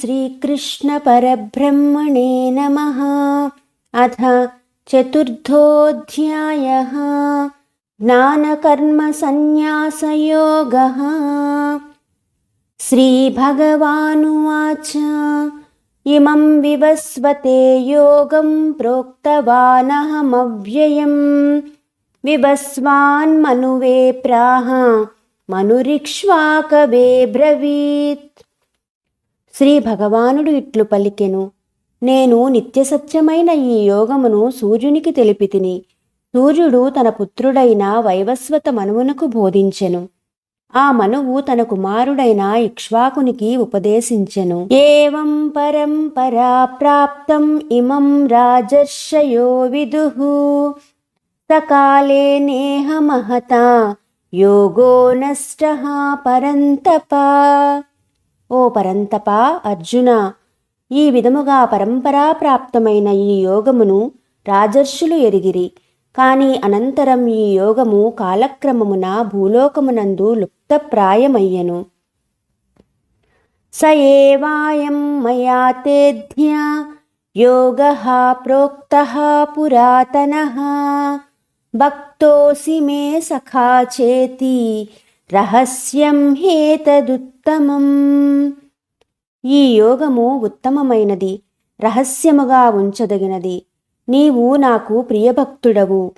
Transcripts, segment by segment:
श्रीकृष्णपरब्रह्मणे नमः। अथ चतुर्थोऽध्यायः। ज्ञानकर्मसन्न्यासयोगः। श्रीभगवानुवाच। इमं विवस्वते योगं प्रोक्तवानहमव्ययम्। विवस्वान्मनुवे प्राह मनुरिक्ष्वाकवे ब्रवीत्। శ్రీ భగవానుడు ఇట్లు పలికెను. నేను నిత్యసత్యమైన ఈ యోగమును సూర్యునికి తెలిపితిని. సూర్యుడు తన పుత్రుడైన వైవస్వత మనువునకు బోధించెను. ఆ మనువు తన కుమారుడైన ఇక్ష్వాకునికి ఉపదేశించెను. ఏవం పరంపరా ప్రాప్తం ఇమం రాజర్షయో విదుహు సకాలే నేహ మహతా యోగో నష్ట పరంతప. ఓ పరంతపా అర్జున ఈ విధముగా పరంపరా ప్రాప్తమైన ఈ యోగమును రాజర్షులు ఎరిగిరి. కాని అనంతరం ఈ యోగము కాలక్రమమున భూలోకమునందు లుప్తప్రాయమయ్యను. స ఏవాయం మయా తేధ్య యోగ ప్రోక్త పురాతన భక్తోసి మే సఖా చేతి రహస్యం హేతదుత్తమం. ఈ యోగము ఉత్తమమైనది రహస్యముగా ఉంచదగినది. నీవు నాకు ప్రియభక్తుడవు.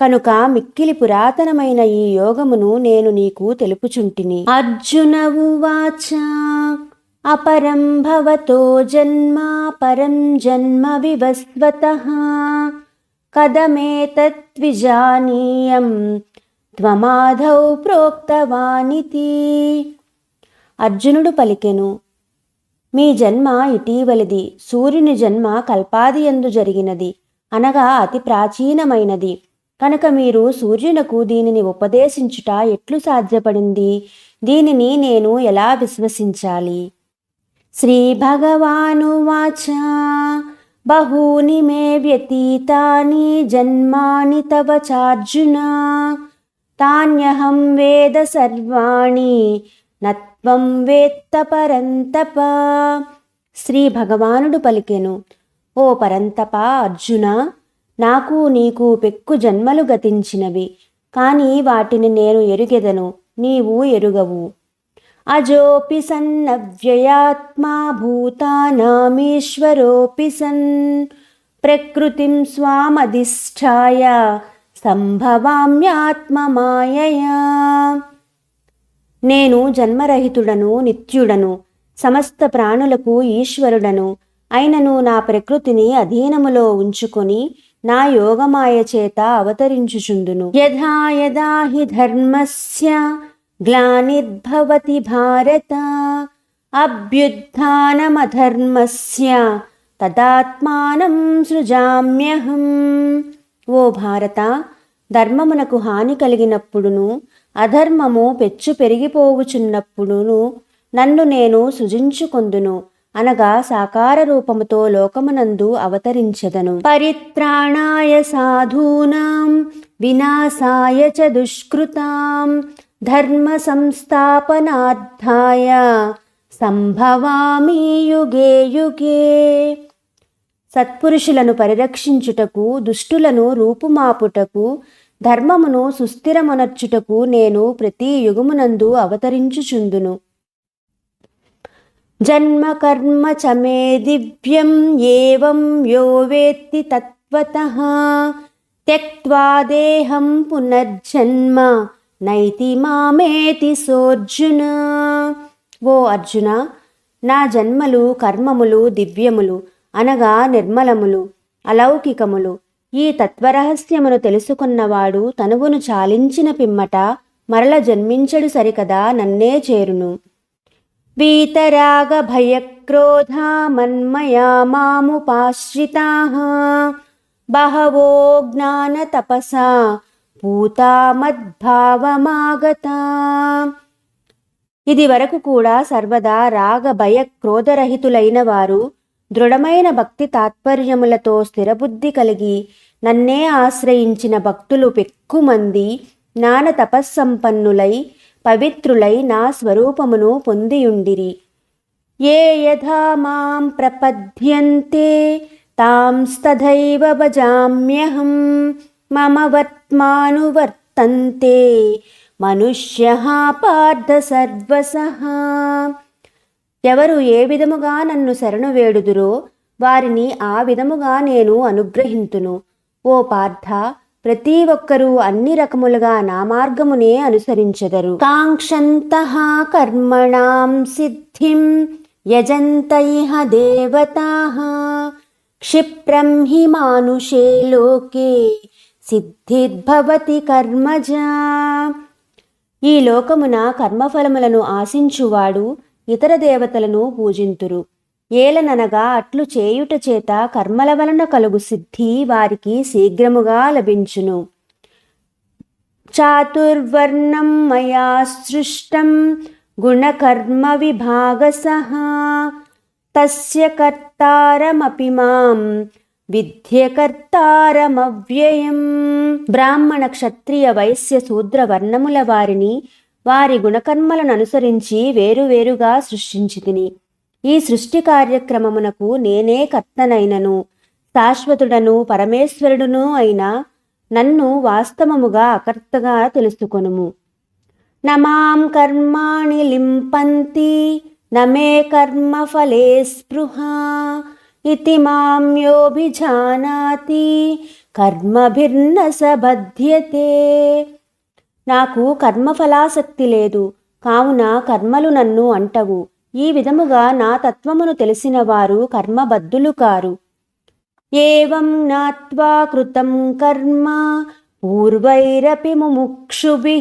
కనుక మిక్కిలి పురాతనమైన ఈ యోగమును నేను నీకు తెలుపుచుంటిని. అర్జునవు వాచ అపరం భవతో జన్మ పరం జన్మ వివస్వత. కదమేతద్విజానీయం త్వమాధౌ ప్రోక్తవానితి. అర్జునుడు పలికెను మీ జన్మ ఇటీవలిది సూర్యుని జన్మ కల్పాదియందు జరిగినది అనగా అతి ప్రాచీనమైనది. కనుక మీరు సూర్యునకు దీనిని ఉపదేశించుట ఎట్లు సాధ్యపడింది? దీనిని నేను ఎలా విశ్వసించాలి? శ్రీ భగవాను వాచ. బహూని మే వ్యతీతాని జన్మాని తవ చార్జున. తాన్యహం వేద సర్వాణి నత్వం వేత్త పరంతప శ్రీ భగవానుడు పలికెను ఓ పరంతప అర్జున నాకు నీకు పెక్కు జన్మలు గతించినవి కానీ వాటిని నేను ఎరుగెదను నీవు ఎరుగవు. అజోపి సన్నవ్యయాత్మా భూతానామీశ్వరోపి సన్ ప్రకృతిం స్వామధిష్టాయ సంభవామ్యాత్మమాయయా నేను జన్మరహితుడను నిత్యుడను సమస్త ప్రాణులకు ఈశ్వరుడను. అయినను నా ప్రకృతిని అధీనములో ఉంచుకొని నా యోగమాయ చేత అవతరించుచుందును. యథా యదా హి ధర్మస్య గ్లానిర్భవతి భారత. అభ్యుత్నమధర్మస్య తదాత్మానం సృజామ్యహం. ఓ భారత ధర్మమునకు హాని కలిగినప్పుడును అధర్మము పెచ్చు పెరిగిపోవుచున్నప్పుడును నన్ను నేను సృజించుకొందును అనగా సాకార రూపముతో లోకమునందు అవతరించెదను. పరిత్రాణాయ సాధూనాం వినాశాయ చ దుష్కృతాం ధర్మ సంస్థాపనార్థాయ సంభవామి యుగే యుగే. సత్పురుషులను పరిరక్షించుటకు దుష్టులను రూపుమాపుటకు ధర్మమును సుస్థిరమునర్చుటకు నేను ప్రతి యుగమునందు అవతరించుచుందును. జన్మ కర్మ చమే దివ్యం ఏవం యో వేత్తి తత్వత త్యక్వా దేహం పునర్జన్మ నైతి మామేతి సోర్జున. ఓ అర్జున నా జన్మలు కర్మములు దివ్యములు అనగా నిర్మలములు అలౌకికములు. ఈ తత్వరహస్యమును తెలుసుకున్నవాడు తనువును చాలించిన పిమ్మట మరల జన్మించడు సరికదా నన్నే చేరును. వీతరాగ భయక్రోధా మన్మయా మాముపాశ్రితా బహవో జ్ఞాన తపసా పూతా మద్భావమాగతా ఇది వరకు కూడా సర్వదా రాగ భయ క్రోధరహితులైన వారు దృఢమైన భక్తి తాత్పర్యములతో స్థిరబుద్ధి కలిగి నన్నే ఆశ్రయించిన భక్తులు పెక్కుమంది జ్ఞాన తపస్సంపన్నులై పవిత్రులై నా స్వరూపమును పొందియుండిరి. ఏ యథా మాం ప్రపద్యంతే తాంస్తథైవ భజామ్యహం మమ వర్త్మానువర్తంతే. మనుష్య పార్థ సర్వసహ. ఎవరు ఏ విధముగా నన్ను శరణు వేడుదురో వారిని ఆ విధముగా నేను అనుగ్రహింతును. ఓ పార్థ ప్రతి ఒక్కరూ అన్ని రకములుగా నా మార్గమునే అనుసరించెదరు. కాంక్షంత కర్మణాం సిద్ధిం యజంతైహ దేవతా. క్షిప్రం హి మానుషే లోకే సిద్ధిర్భవతి కర్మజ. ఈ లోకమున కర్మఫలములను ఆశించువాడు ఇతర దేవతలను పూజింతురు. ఏలననగా అట్లు చేయుట చేత కర్మల వలన కలుగు సిద్ధి వారికి శీఘ్రముగా లభించును. చాతుర్వర్ణం మయా సృష్టం గుణకర్మ విభాగసః తస్య కర్తారమపి మాం విద్యకర్తారమవ్యయం. బ్రాహ్మణ క్షత్రియ వైశ్య శూద్ర వర్ణముల వారిని వారి గుణకర్మలను అనుసరించి వేరువేరుగా సృష్టించితిని. ఈ సృష్టి కార్యక్రమమునకు నేనే కర్తనైనను శాశ్వతుడను పరమేశ్వరుడును అయిన నన్ను వాస్తవముగా అకర్తగా తెలుసుకొనుము. నమాం కర్మాణి లింపంతి నమే కర్మ ఫలే స్పృహ ఇతి మాం యోభిజానాతి కర్మభిర్న సబధ్యతే నాకు కర్మఫలాసక్తి లేదు. కావున కర్మలు నన్ను అంటవు. ఈ విధముగా నా తత్వమును తెలిసిన వారు కర్మబద్ధులు కారు. ఏవం నాత్వా కృతం కర్మ పూర్వైరపి ముముక్షుభి.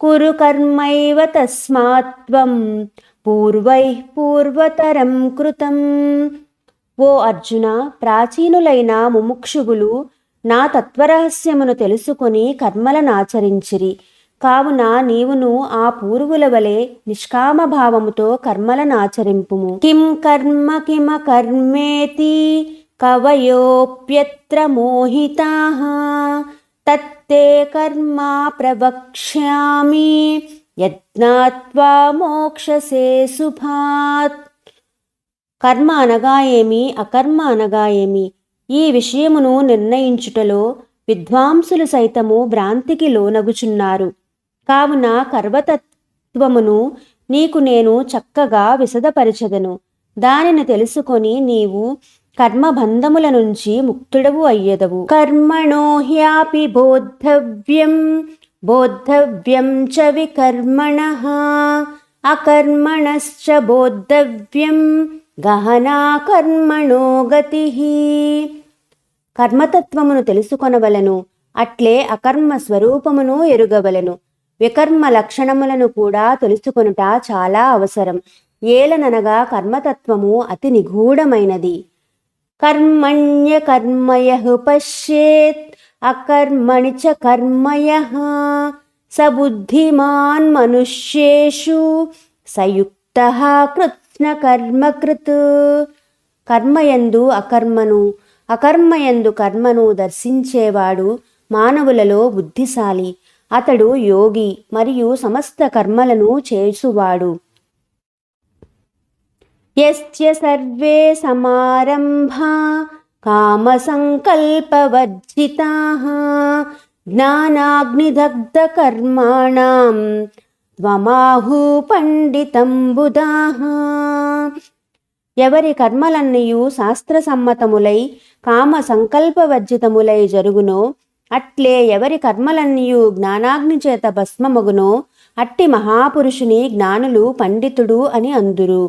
కురు కర్మైవ తస్మాత్వం పూర్వై పూర్వతరం కృతం. ఓ అర్జున ప్రాచీనులైన ముముక్షుగులు నా తత్వరహస్యమును తెలుసుకొని కర్మలనాచరించిరి కావున నీవును ఆ పూర్వుల వలె నిష్కామ భావముతో కర్మలనాచరింపుము కిం కర్మ కిమ కర్మేతి కవయోప్యత్ర మోహితా. తత్తే కర్మ ప్రవక్ష్యామి యజ్ఞాత్వా మోక్షసే శుభాత్ కర్మ అనగా ఏమి? అకర్మ అనగా ఏమి? ఈ విషయమును నిర్ణయించుటలో విద్వాంసులు సైతము భ్రాంతికి లోనగుచున్నారు. కావున కర్వతత్వమును నీకు నేను చక్కగా విశదపరచదను దానిని తెలుసుకొని నీవు కర్మబంధముల నుంచి ముక్తుడవు అయ్యదవు. కర్మణో హ్యాపి బోద్ధవ్యం బోద్ధవ్యం చ వికర్మణ అకర్మణశ్చ బోద్ధవ్యం గహనా కర్మణో గతి. కర్మతత్వమును తెలుసుకొనవలను అట్లే అకర్మ స్వరూపమును ఎరుగవలను. వికర్మ లక్షణములను కూడా తెలుసుకొనుట చాలా అవసరం. ఏలననగా కర్మతత్వము అతి నిగూఢమైనది. కర్మణ్య కర్మయ పశ్యేత్ అకర్మణి చ కర్మయ స బుద్ధిమాన్ మనుష్యేషు సయుక్త కృత్న కర్మకృత్ కర్మయందు అకర్మను అకర్మయందు కర్మను దర్శించేవాడు మానవులలో బుద్ధిశాలి. అతడు యోగి మరియు సమస్త కర్మలను చేసువాడు యస్య సర్వే సమారంభా కామసంకల్పవర్జితాః జ్ఞానాగ్నిదగ్ధకర్మాణం త్వమాహు పండితం పండితంబుదా ఎవరి కర్మలన్నయు శాస్త్రసమ్మతములై కామ సంకల్పవర్జితములై జరుగునో అట్లే ఎవరి కర్మలన్నయూ జ్ఞానాగ్ని చేత భస్మమగునో అట్టి మహాపురుషుని జ్ఞానులు పండితుడు అని అందురు.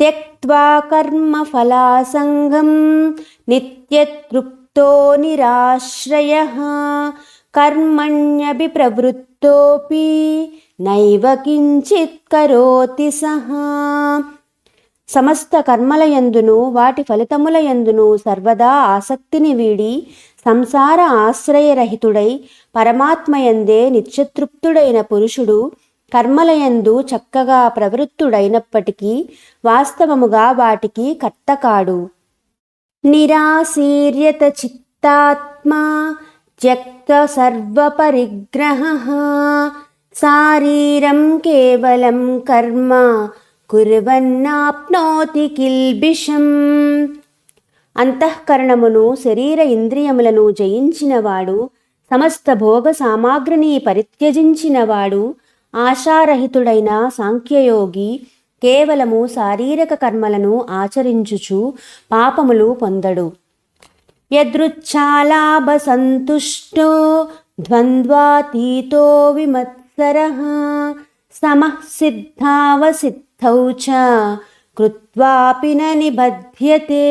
త్యక్వా కర్మఫలాసంగం నిత్యతృప్తో నిరాశ్రయ కర్మణ్యభి ప్రవృత్తోపి నైవ కించిత్ కరోతి సహా సమస్త కర్మలయందును వాటి ఫలితములయందును సర్వదా ఆసక్తిని వీడి సంసార ఆశ్రయరహితుడై పరమాత్మయందే నిత్యతృప్తుడైన పురుషుడు కర్మలయందు చక్కగా ప్రవృత్తుడైనప్పటికీ వాస్తవముగా వాటికి కర్తకాడు. నిరాశీర్యత చిత్తాత్మా త్యక్త సర్వపరిగ్రహ. శారీరం కేవలం కర్మ కుర్వన్నాప్నోతి కిల్బిషం అంతఃకరణమును శరీర ఇంద్రియములను జయించినవాడు సమస్త భోగ సామాగ్రిని పరిత్యజించినవాడు ఆశారహితుడైన సాంఖ్యయోగి కేవలము శారీరక కర్మలను ఆచరించుచు పాపములు పొందడు. యదృచ్ఛాలాభ సంతుష్టో ద్వంద్వాతీతో విమత్సర సమసిద్ధావసిద్ధ సిద్ధావసిద్ధౌ చ కృత్వాపి నిబధ్యతే.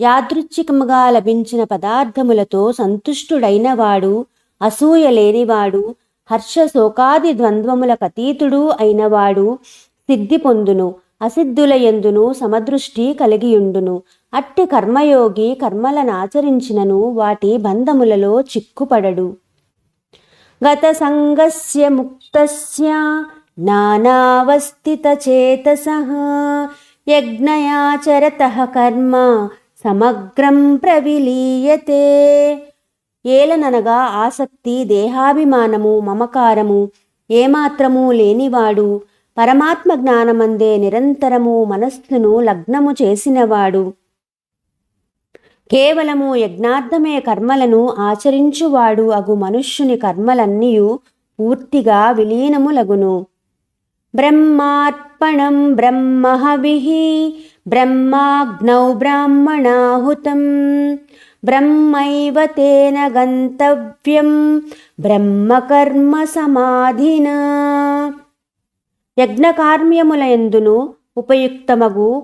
యాదృచ్ఛికముగా లభించిన పదార్థములతో సంతుష్టుడైనవాడు అసూయ లేనివాడు హర్ష శోకాది ద్వంద్వములకు అతీతుడు అయినవాడు సిద్ధి పొందును అసిద్ధుల ఎందును సమదృష్టి కలిగియుండును. అట్టి కర్మయోగి కర్మలను ఆచరించినను వాటి బంధములలో చిక్కుపడడు. గత సంగస్య ముక్తస్య జ్ఞానావస్థితచేతస యజ్ఞయాచరత కర్మ సమగ్రం ప్రవిలీయతే ఏలననగా ఆసక్తి దేహాభిమానము మమకారము ఏమాత్రము లేనివాడు పరమాత్మ జ్ఞానమందే నిరంతరము మనస్సును లగ్నము చేసినవాడు. కేవలము యజ్ఞార్థమే కర్మలను ఆచరించువాడు అగు మనుష్యుని కర్మలన్నీయు పూర్తిగా విలీనములగును. బ్రహ్మార్పణం బ్రహ్మహవిః బ్రహ్మాగ్నౌ బ్రాహ్మణాహుతం బ్రహ్మైవ తేన గంతవ్యం బ్రహ్మకర్మ సమాధినా. యజ్ఞకార్మ్యములయందును ఉపయుక్తమగు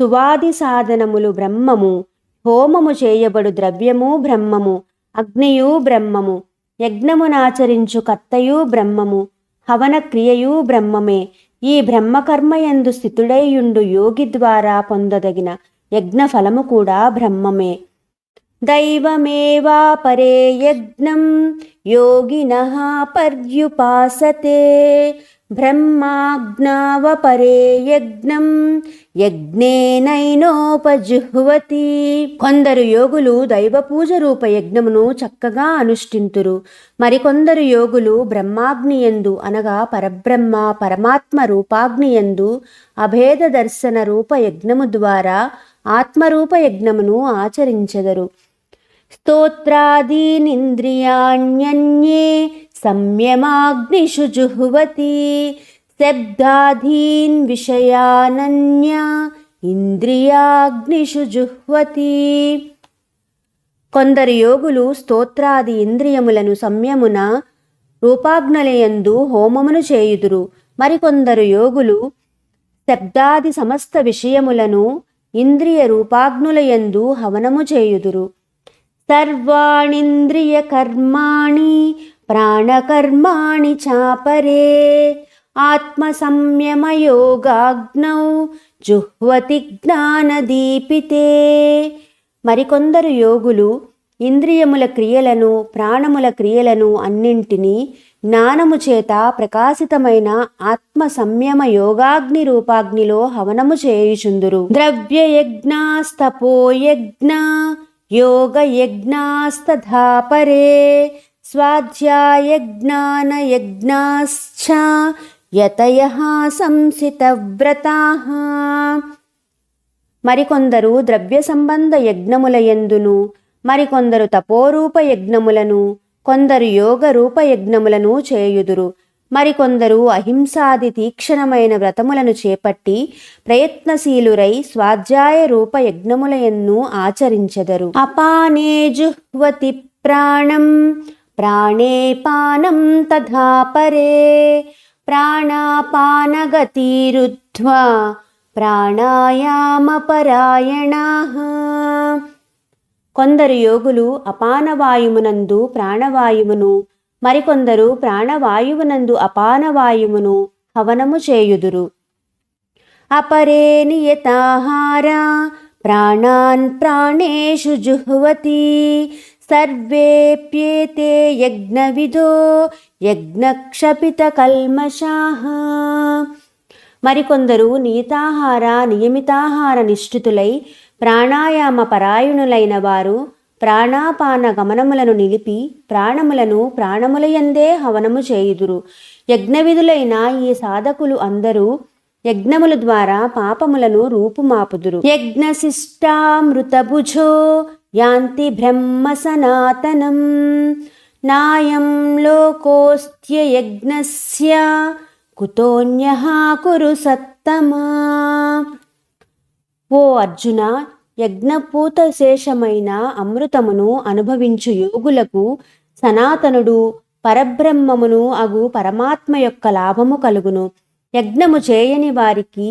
సువాది సాధనములు బ్రహ్మము హోమము చేయబడు ద్రవ్యము బ్రహ్మము అగ్నియు బ్రహ్మము యజ్ఞమునాచరించు కర్తయు బ్రహ్మము హవన క్రియయు బ్రహ్మమే. ఈ బ్రహ్మకర్మయందు స్థితుడైయుండు యోగి ద్వారా పొందదగిన యజ్ఞఫలము కూడా బ్రహ్మమే. దైవమేవా పరే యజ్ఞం యోగిన పర్యుపాసతే. బ్రహ్మాజ్ఞావపరే యజ్ఞం యజ్ఞేనైనోపజుహ్వతి కొందరు యోగులు దైవ పూజ రూప యజ్ఞమును చక్కగా అనుష్ఠింతురు. మరికొందరు యోగులు బ్రహ్మాగ్నియందు అనగా పరబ్రహ్మ పరమాత్మ రూపాగ్నియందు అభేద దర్శన రూప యజ్ఞము ద్వారా ఆత్మరూప యజ్ఞమును ఆచరించెదరు. స్తోత్రాదీనింద్రియాణ్యన్యే సంయమాగ్నిషు జుహ్వతి శబ్దాధీన్ విషయానన్య ఇంద్రియాగ్నిషు జుహ్వతి కొందరు యోగులు స్తోత్రాది ఇంద్రియములను సంయమున రూపాగ్నలయందు హోమమును చేయుదురు. మరికొందరు యోగులు శబ్దాది సమస్త విషయములను ఇంద్రియ రూపాగ్నులయందు హవనము చేయుదురు. సర్వాణింద్రియ కర్మాణి ప్రాణకర్మాణి చాపరే. ఆత్మ సంయమయోగాగ్నౌ జుహ్వతి జ్ఞానదీపితే. మరికొందరు యోగులు ఇంద్రియముల క్రియలను ప్రాణముల క్రియలను అన్నింటినీ జ్ఞానము చేత ప్రకాశితమైన ఆత్మ సంయమ యోగాగ్ని రూపాగ్నిలో హవనము చేయుచుందురు. ద్రవ్య యజ్ఞాస్తపోయజ్ఞ యోగ యజ్ఞాస్తథా స్వాధ్యాయ జ్ఞాన సంసితవ్రతాః. మరికొందరు ద్రవ్య సంబంధ యజ్ఞములయందును మరికొందరు తపోరూప యజ్ఞములను కొందరు యోగ రూప యజ్ఞములను చేయుదురు. మరికొందరు అహింసాది తీక్షణమైన వ్రతములను చేపట్టి ప్రయత్నశీలురై స్వాధ్యాయ రూప యజ్ఞములయన్ను ఆచరించెదరు. అపానే జుహ్వతి ప్రాణం ప్రాణే పానం తథా పరే. ప్రాణాపానగతిరుద్ధ్వా ప్రాణాయామపరాయణా కొందరు యోగులు అపానవాయుమునందు ప్రాణవాయువును మరికొందరు ప్రాణవాయువునందు అపానవాయువును హవనము చేయుదురు. అపరే నియతాహార ప్రాణాన్ ప్రాణేషు జుహ్వతి సర్వేప్యేతే యజ్ఞవిదో యజ్ఞక్షపితకల్మషాః మరికొందరు నీతాహార నియమితాహార నిష్ఠితులై ప్రాణాయామ పరాయణులైన వారు ప్రాణాపాన గమనములను నిలిపి ప్రాణములను ప్రాణములయందే హవనము చేయుదురు. యజ్ఞవిధులైన ఈ సాధకులు అందరూ యజ్ఞముల ద్వారా పాపములను రూపుమాపుదురు. యజ్ఞశిష్టామృతభుజో యాంతి బ్రహ్మ సనాతనం నాయం లోకోస్త్య యజ్ఞస్య కుతోన్యః కురు సత్తమా ఓ అర్జున యజ్ఞపూత శేషమైన అమృతమును అనుభవించు యోగులకు సనాతనుడు పరబ్రహ్మమును అగు పరమాత్మ యొక్క లాభము కలుగును। యజ్ఞము చేయని వారికి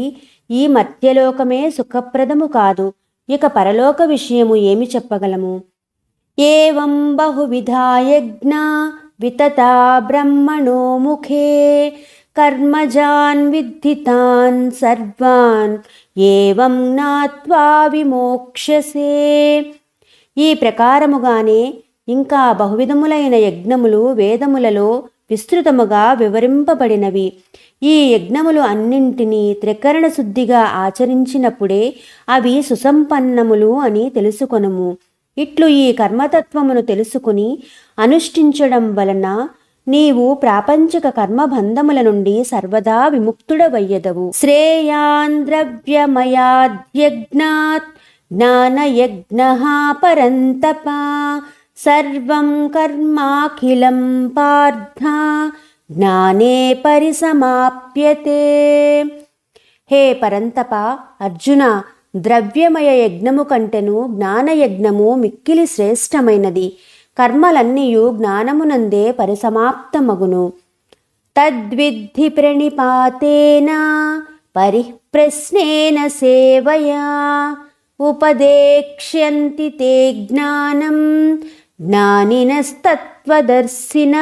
ఈ మధ్యలోకమే సుఖప్రదము కాదు। ఇక పరలోక విషయము ఏమి చెప్పగలము? ఏవం బహువిధాయజ్ఞ వితతా బ్రహ్మణో ముఖే కర్మజాన్ విద్ధితాన్ సర్వాన్ ఏవం నాత్వా విమోక్షసే ఈ ప్రకారముగానే ఇంకా బహువిధములైన యజ్ఞములు వేదములలో విస్తృతముగా వివరింపబడినవి. ఈ యజ్ఞములు అన్నింటినీ త్రికరణ శుద్ధిగా ఆచరించినప్పుడే అవి సుసంపన్నములు అని తెలుసుకొనము. ఇట్లు ఈ కర్మతత్వమును తెలుసుకుని అనుష్ఠించడం వలన నీవు ప్రాపంచిక కర్మబంధముల నుండి సర్వదా విముక్తుడవయ్యదవు. శ్రేయాన్ ద్రవ్యమయాద్యజ్ఞాత్ జ్ఞానయజ్ఞ పరంతప సర్వం కర్మాఖిలం పార్థ జ్ఞానే పరిసమాప్యతే. హే పరంతప అర్జున ద్రవ్యమయ యజ్ఞము కంటెను జ్ఞానయజ్ఞము మిక్కిలి శ్రేష్టమైనది. కర్మలన్నీయు జ్ఞానమునందే పరిసమాప్తమగును. తద్విద్ధి ప్రణిపాతేన పరిప్రశ్నేన సేవయా ఉపదేక్ష్యంతి తే జ్ఞానం జ్ఞానినస్తత్వదర్శిన.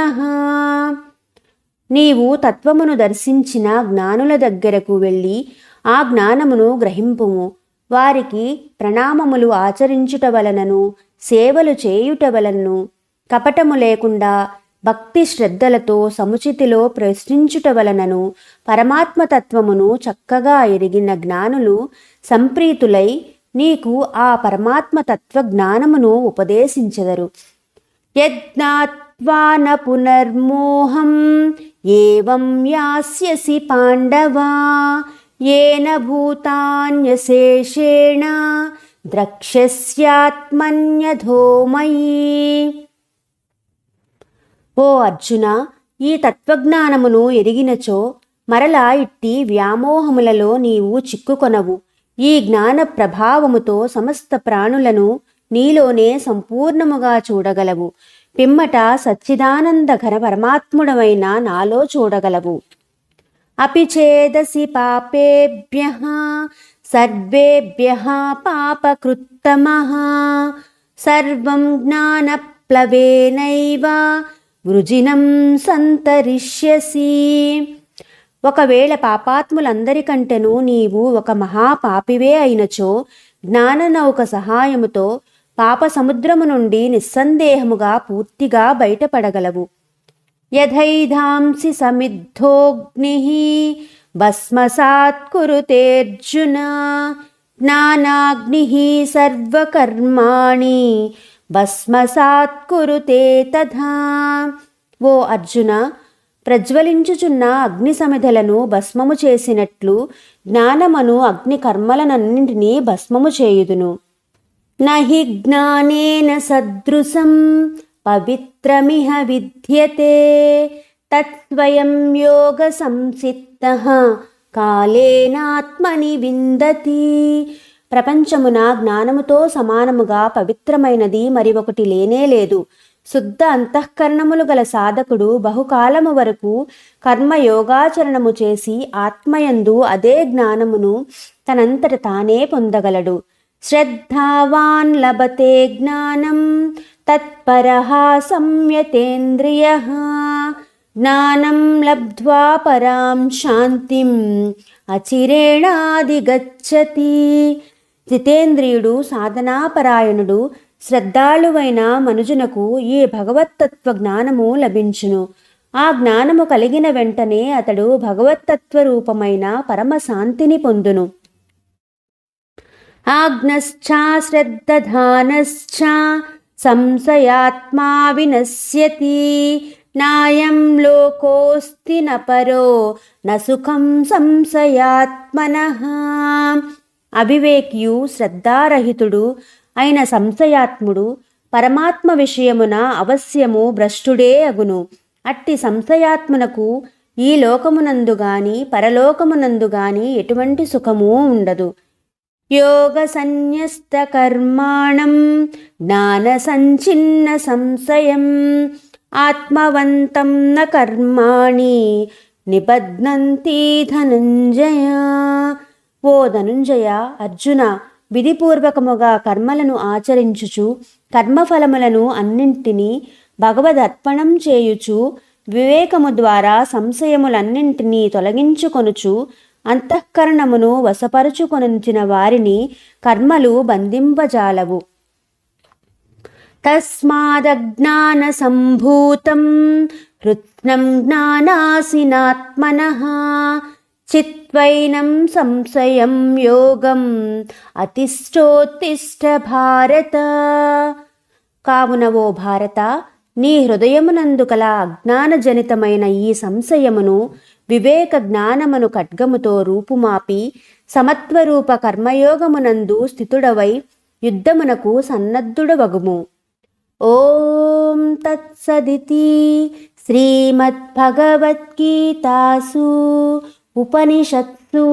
నీవు తత్వమును దర్శించిన జ్ఞానుల దగ్గరకు వెళ్ళి ఆ జ్ఞానమును గ్రహింపుము. వారికి ప్రణామములు ఆచరించుట వలనను సేవలు చేయుట వలనను కపటము లేకుండా భక్తి శ్రద్ధలతో సముచితిలో ప్రశ్నించుట వలనను పరమాత్మతత్వమును చక్కగా ఎరిగిన జ్ఞానులు సంప్రీతులై నీకు ఆ పరమాత్మ తత్వ జ్ఞానమును ఉపదేశించెదరు. యజ్ఞాత్వాన పునర్మోహం ఏవం యాస్యసి పాండవా? ఏన భూతాన్యశేషేణ ద్రక్ష్యస్యాత్మన్యధోమయీ ఓ అర్జున ఈ తత్వజ్ఞానమును ఎరిగినచో మరలా ఇట్టి వ్యామోహములలో నీవు చిక్కుకొనవు. ఈ జ్ఞాన ప్రభావముతో సమస్త ప్రాణులను నీలోనే సంపూర్ణముగా చూడగలవు. పిమ్మట సచ్చిదానందఘన పరమాత్ముడమైన నాలో చూడగలవు. అపిచేదసి పాపేభ్య సర్వేభ్య పాపకృత్తమ సర్వం జ్ఞానప్లవేనైవ వృజినం సంతరిష్యసి. ఒకవేళ పాపాత్ములందరికంటెను నీవు ఒక మహాపాపివే అయినచో జ్ఞాననౌక సహాయముతో పాప సముద్రము నుండి నిస్సందేహముగా పూర్తిగా బయటపడగలవు. యథైధాంసి సమిద్ధోగ్ని భస్మసాత్కురుతేర్జున జ్ఞానాగ్ని సర్వకర్మాణి భస్మసాత్కురుతే తథా. ఓ అర్జున ప్రజ్వలించుచున్న అగ్ని సమిధలను భస్మము చేసినట్లు జ్ఞానమను అగ్ని కర్మలనన్నింటినీ భస్మము చేయుదును. నహి జ్ఞానేన సదృశం పవిత్రమిహ విద్యతే. తత్వయం యోగ సంసిద్ధ కాలేనాత్మని విందతి. ప్రపంచమున జ్ఞానముతో సమానముగా పవిత్రమైనది మరి ఒకటి లేనే లేదు. శుద్ధ అంతఃకరణములు గల సాధకుడు బహుకాలము వరకు కర్మయోగాచరణము చేసి ఆత్మయందు అదే జ్ఞానమును తనంతట తానే పొందగలడు. శ్రద్ధావాన్ లభతే జ్ఞానం తత్పర సంయతేంద్రియ జ్ఞానం లబ్ధ్వా పరాం శాంతిం అచిరేణాదిగచ్చతి జితేంద్రియుడు సాధనాపరాయణుడు శ్రద్ధాళువైన మనుజునకు ఈ భగవత్తత్వ జ్ఞానము లభించును. ఆ జ్ఞానము కలిగిన వెంటనే అతడు భగవత్తత్వ రూపమైన పరమశాంతిని పొందును. ఆజ్ఞశ్చా శ్రద్ధధానశ్చ సంశయాత్మా వినశ్యతి నాయం లోకోస్తి న పరో న సుఖం సంశయాత్మనః అవివేకియు శ్రద్ధారహితుడు అయిన సంశయాత్ముడు పరమాత్మ విషయమున అవశ్యము భ్రష్టుడే అగును. అట్టి సంశయాత్మునకు ఈ లోకమునందు గాని పరలోకమునందు గాని ఎటువంటి సుఖము ఉండదు. యోగ సన్యస్త కర్మాణం జ్ఞాన సంచిన్న సంశయం ఆత్మవంతం న కర్మాణి నిబధ్నంతి ధనంజయ ఓ ధనుంజయ అర్జున విధిపూర్వకముగా కర్మలను ఆచరించుచు కర్మఫలములను అన్నింటినీ భగవదర్పణం చేయుచు వివేకము ద్వారా సంశయములన్నింటినీ తొలగించుకొనుచు అంతఃకరణమును వశపరుచుకొనించిన వారిని కర్మలు బంధింపజాలవు. తస్మాదజ్ఞానసంభూతం హృత్నం జ్ఞానాసినాత్మన చిత్వైనం సంశయం యోగం అతిష్టోత్తిష్ట భారత. కావున ఓ భారత నీ హృదయమునందు కల అజ్ఞానజనితమైన ఈ సంశయమును వివేక జ్ఞానమును ఖడ్గముతో రూపుమాపి సమత్వరూప కర్మయోగమునందు స్థితుడవై యుద్ధమునకు సన్నద్ధుడవగుము. ఓం తత్సదితి శ్రీమద్భగవద్గీతాసు ఉపనిషత్సు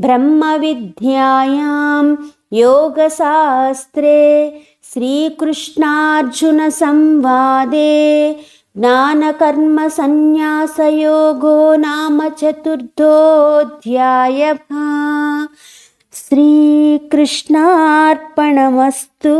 బ్రహ్మ విద్యాయాం యోగశాస్త్రే శ్రీకృష్ణార్జున సంవాదే జ్ఞానకర్మ సన్యాసయోగో నామ చతుర్థోధ్యాయ. శ్రీకృష్ణార్పణమస్తు.